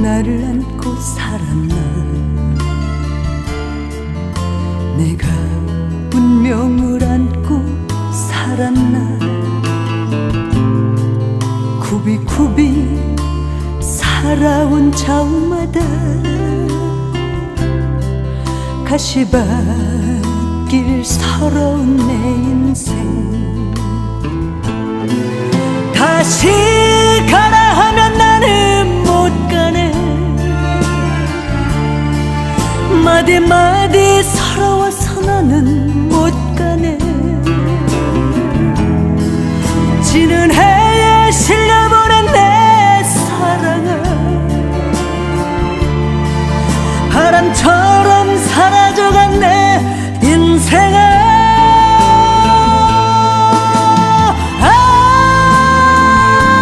나를 안고 살았나? 내가 운명을 안고 살았나? 굽이굽이 살아온 자우마다 가시밭길 서러운 내 인생. 다시 마디마디 서러워서 나는 못 가네. 지는 해에 실려버린 내 사랑을 바람처럼